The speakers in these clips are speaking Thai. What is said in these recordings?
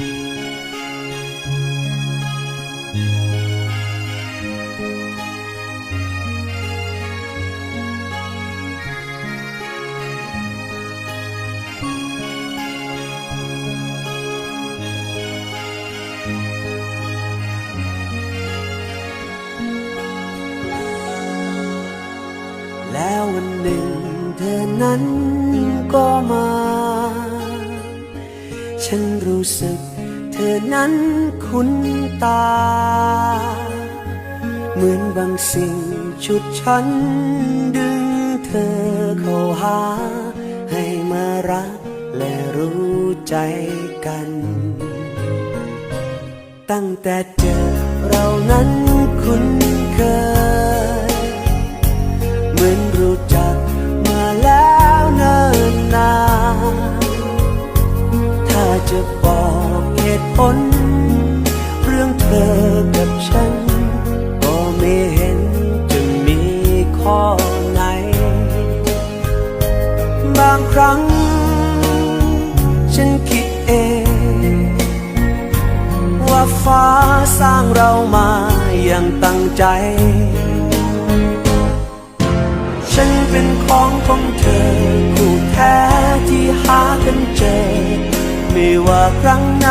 แล้ววันหนึ่งเธอนั้นก็มา ฉันรู้สึก อนั้นคุ้นตา เหมือนบางสิ่งชุดฉัน ดึงเธอเข้าหา ให้มารักและรู้ใจกัน ตั้งแต่เจอเรานั้นคุ้นางครั้ง ฉันคิดเอง ว่าฟ้าสร้างเรามาอย่างตั้งใจ ฉันเป็นของของเธอ คู่แท้ที่หากันเจอ ไม่ว่าครั้งไหน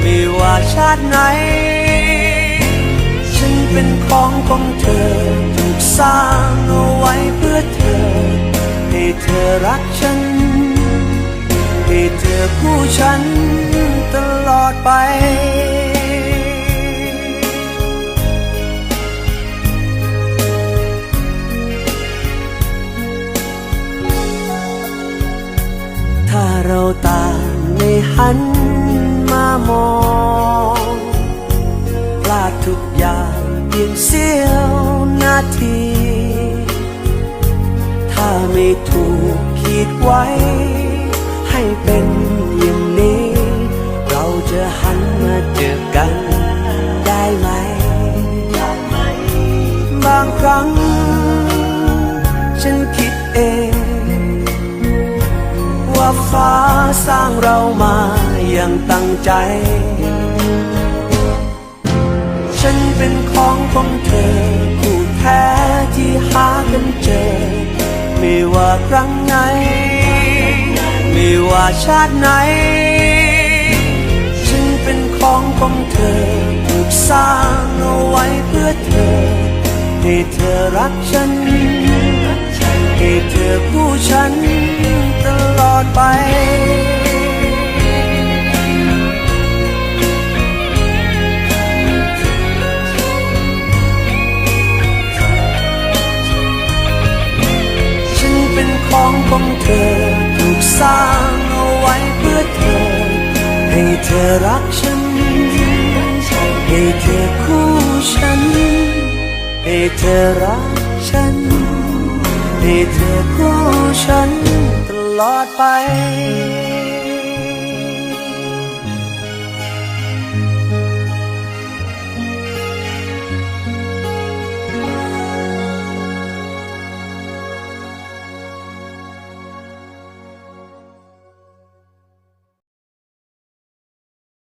ไม่ว่าชาติไหน ฉันเป็นของของเธอถูกสร้างเอาไว้เพื่อ กฉัน ให้เธอคู่ฉันตลอดไปถ้าเราต่างไม่หันมามองพลาดทุกอย่างเพียงเสี้ยวนาที ถ้าไม่ถูก ดไว้ ให้เป็นอย่างนี้ เราจะหันมาเจอกันได้ไหม บางครั้ง ฉันคิดเอง ว่าฟ้าสร้างเรามาอย่างตั้งใจ ฉันเป็นของของเธอ ว่าชาติไหนฉันเป็นของของเธอถูกสร้างเอาไว้เพื่อเธอ ให้เธอรักฉัน ให้เธอคู่ฉันตลอดไปฉันเป็นของของเธอถูกสร้าง ให้เธอรักฉัน ให้เธอคู่ฉัน ให้เธอรักฉัน ให้เธอคู่ฉันตลอดไป